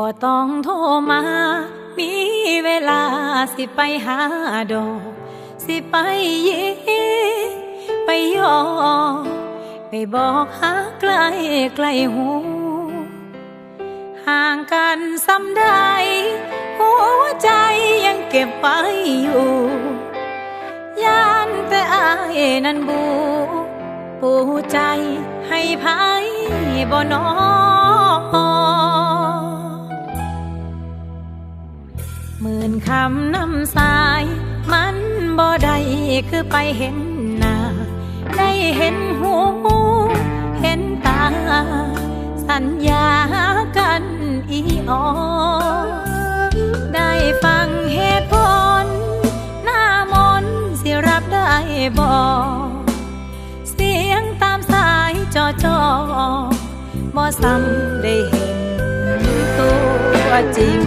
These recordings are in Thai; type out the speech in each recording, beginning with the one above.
บ่ต้องโทรมา มีเวลาสิไปหาดอกสิไปเยไปยอไปบอกหาไกลไกลหูห่างกันซ้ำใดหัวใจยังเก็บไว้อยู่ยานแต่อายนั้นบู ปูใจให้ภายบ่นอ หมื่นคำนำสาย มันบ่ได้คือไปเห็นหน้า ได้เห็นหู เห็นตา สัญญากันอีออได้ฟังเหตุผล หน้ามนสิรับได้บ่เสียงตามสายจอจอบ่ซ้ำได้เห็นตัวจริง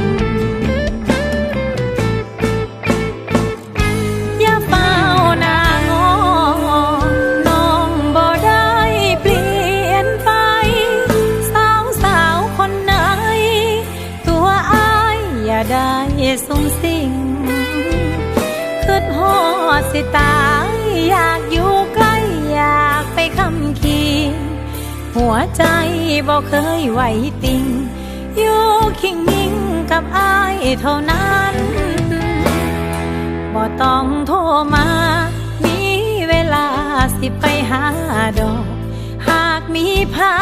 สูงสิ่งคืดหอดสิตาย อยากอยู่ใกล้อยากไปคำคีหัวใจบ่เคยไหวติงอยู่คิงนิ่งกับอายเท่านั้นบ่ต้องโทรมา มีเวลาสิไปหาดอก หากมีพา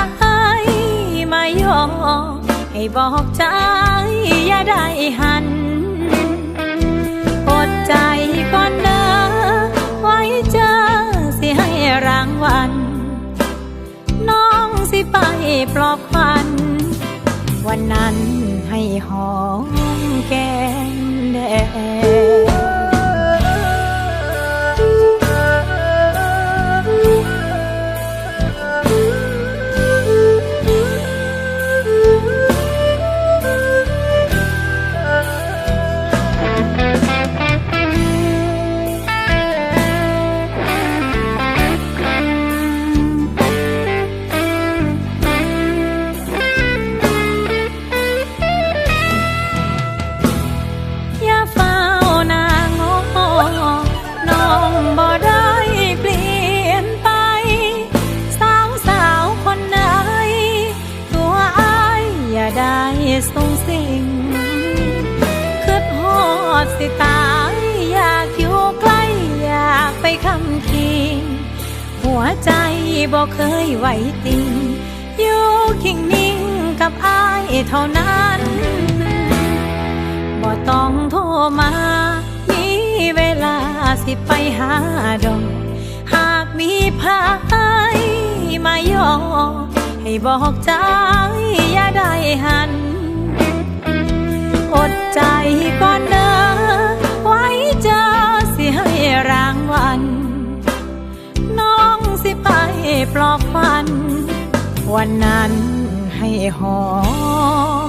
ยมายอให้บอกใจอย่าได้หัน ปลอบฝัน วันนั้นให้หอมแก้มแดง ได้ส่งสิ่งคืดหอดสิตายอยากอยู่ใกล้อยากไปคำคีหัวใจบ่เคยไหวติงอยู่คิงนิ่งกับอายเท่านั้นบ่ต้องโทรมามีเวลาสิไปหาดอกหากมีพายมายอ ให้บอกใจอย่าได้หัน อดใจก่อนเด้อไว้เจอสิให้รางวัลน้องสิไปปลอบฝัน วันนั้นให้หอม